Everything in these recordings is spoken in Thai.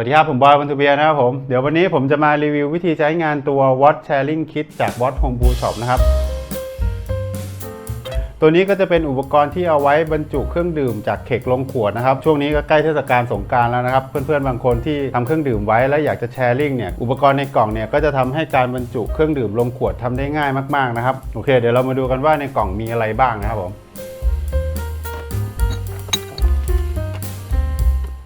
วัสดีครับ ผมบอยบันทูเบียนะครับผม เดี๋ยววันนี้ผมจะมารีวิววิธีใช้งานตัว Watch Sharing Kit จาก Watch Home Brew Shop นะครับ ตัวนี้ก็จะเป็นอุปกรณ์ที่เอาไว้บรรจุเครื่องดื่มจากเขกลงขวดนะครับ ช่วงนี้ก็ใกล้เทศกาลสงกรารแล้วนะครับ เพื่อนๆบางคนที่ทำเครื่องดื่มไว้แล้วอยากจะแชร์ลิงเนี่ย อุปกรณ์ในกล่องเนี่ยก็จะทำให้การบรรจุเครื่องดื่มลงขวดทำได้ง่ายมากๆนะครับ โอเค เดี๋ยวเรามาดูกันว่าในกล่องมีอะไรบ้างนะครับผม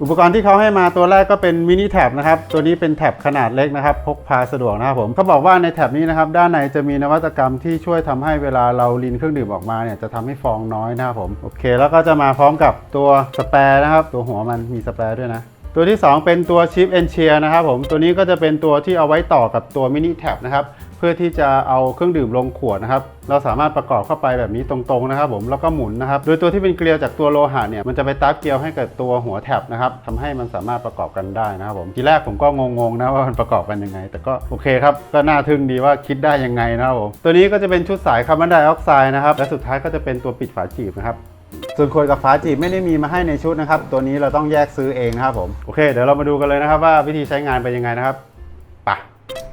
อุปกรณ์ที่เขาให้มาตัวแรกก็เป็นมินิแท็บนะครับ ตัวนี้เป็นแท็บขนาดเล็กนะครับ พกพาสะดวกนะครับผมเขาบอกว่าในแท็บนี้นะครับ ด้านในจะมีนวัตกรรมที่ช่วยทำให้เวลาเราลินเครื่องดื่มออกมาเนี่ยจะทำให้ฟองน้อยนะครับผมโอเค แล้วก็จะมาพร้อมกับตัวสแปร์นะครับ ตัวหัวมันมีสแปร์ด้วยนะ ตัวที่ 2 เป็นตัวชิปเอนเชียนะครับผมตัวนี้ก็จะเป็นตัวที่เอาไว้ต่อกับตัวมินิแท็บนะครับเพื่อที่จะเอาเครื่องดื่มลงขวดนะครับเราสามารถประกอบเข้าไปแบบนี้ตรงๆนะครับผมแล้วก็หมุนนะครับโดยตัวที่เป็นเกลียวจากตัวโลหะเนี่ยมันจะไปตัดเกลียวให้กับตัวหัวแท็บนะครับทำให้มันสามารถประกอบกันได้นะครับผมทีแรกผมก็งงๆนะว่ามันประกอบกันยังไง แต่ก็โอเคครับก็น่าทึ่งดีว่าคิดได้ยังไงนะครับผมตัวนี้ก็จะเป็นชุดสายคาร์บอนไดออกไซด์นะครับและสุดท้ายก็จะเป็นตัวปิดฝาจีบนะครับ ส่วนขวดกับฝาจีบไม่ได้มีมาให้ในชุดนะครับ ตัวนี้เราต้องแยกซื้อเองนะครับผมโอเคเดี๋ยวเรามาดูกันเลยนะครับว่าวิธีใช้งานเป็นยังไงนะครับปะ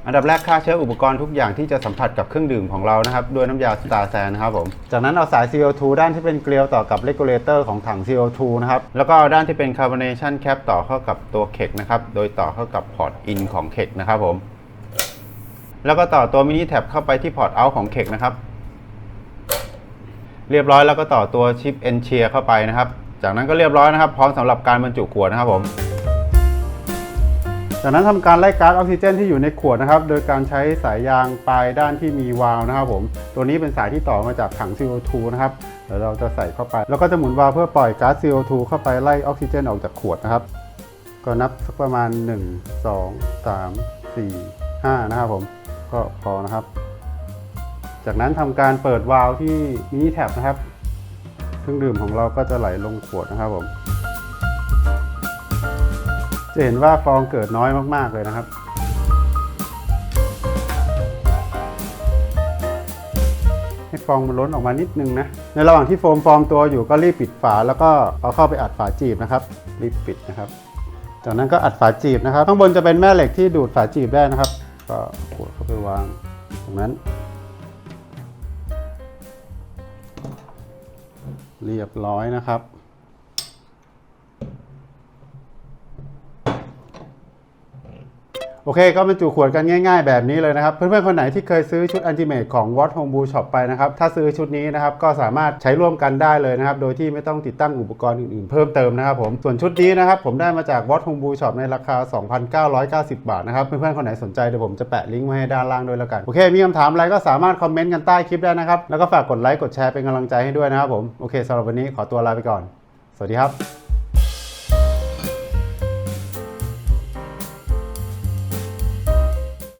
อันดับแรกฆ่าเชื้ออุปกรณ์ทุกอย่างที่จะสัมผัสกับเครื่องดื่มของเรานะครับด้วยน้ำยาสตาร์แซนนะครับผมจากนั้นเอาสาย CO2 ด้านที่เป็นเกลียวต่อกับเลกูเลเตอร์ของถัง CO2 นะครับแล้วก็เอาด้านที่เป็นคาร์บอเนชันแคปต่อเข้ากับตัวเข็กนะครับโดยต่อเข้ากับพอร์ตอินของเข็กนะครับผมแล้วก็ต่อตัวมินิแท็บเข้าไปที่พอร์ตเอาของเข็กนะครับ เรียบร้อยแล้วก็ต่อตัวชิปเอนเชียเข้าไปนะครับ จากนั้นก็เรียบร้อยนะครับ พร้อมสำหรับการบรรจุขวดนะครับผม จากนั้นทำการไล่ก๊าซออกซิเจนที่อยู่ในขวดนะครับ โดยการใช้สายยางปลายด้านที่มีวาล์วนะครับ ผม ตัวนี้เป็นสายที่ต่อมาจากถัง CO2 นะครับเดี๋ยวเราจะใส่เข้าไป แล้วก็จะหมุนวาล์วเพื่อปล่อยก๊าซ CO2 เข้าไปไล่ออกซิเจนออกจากขวดนะครับ ก็นับสักประมาณ 1 2 3 4 5 นะครับผม ก็พอนะครับ จากนั้นทำการเปิดวาล์วที่มินิแท็บนะครับ เครื่องดื่มของเราก็จะไหลลงขวดนะครับผม จะเห็นว่าฟองเกิดน้อยมากๆเลยนะครับให้ฟองมันล้นออกมานิดนึงนะ ในระหว่างที่โฟมฟอมตัวอยู่ก็รีบปิดฝาแล้วก็เอาเข้าไปอัดฝาจีบนะครับ รีบปิดนะครับ จากนั้นก็อัดฝาจีบนะครับ ข้างบนจะเป็นแม่เหล็กที่ดูดฝาจีบได้นะครับ ก็ขวดเข้าไปวาง ตรงนั้น เรียบร้อยนะครับ โอเคก็บรรจุขวดกันง่ายๆแบบนี้เลยนะครับ เพื่อนๆ คนไหนที่เคยซื้อชุดอันติเมทของ Watt Home Brew Shop ไปนะครับ ถ้าซื้อชุดนี้นะครับ ก็สามารถใช้ร่วมกันได้เลยนะครับ โดยที่ไม่ต้องติดตั้งอุปกรณ์อื่นๆ เพิ่มเติมนะครับผม ส่วนชุดนี้นะครับ ผมได้มาจาก Watt Home Brew Shop ในราคา 2,990 บาทนะครับ เพื่อนๆ คนไหนสนใจเดี๋ยวผมจะแปะลิงก์ไว้ให้ด้านล่างด้วยแล้วกันโอเคมีคำถามอะไรก็สามารถคอมเมนต์กันใต้คลิปได้นะครับแล้วก็ฝากกดไลค์กดแชร์เป็นกำลังใจให้ด้วยนะครับผมโอเคสำหรับวันนี้ขอตัวลาไปก่อน สวัสดีครับ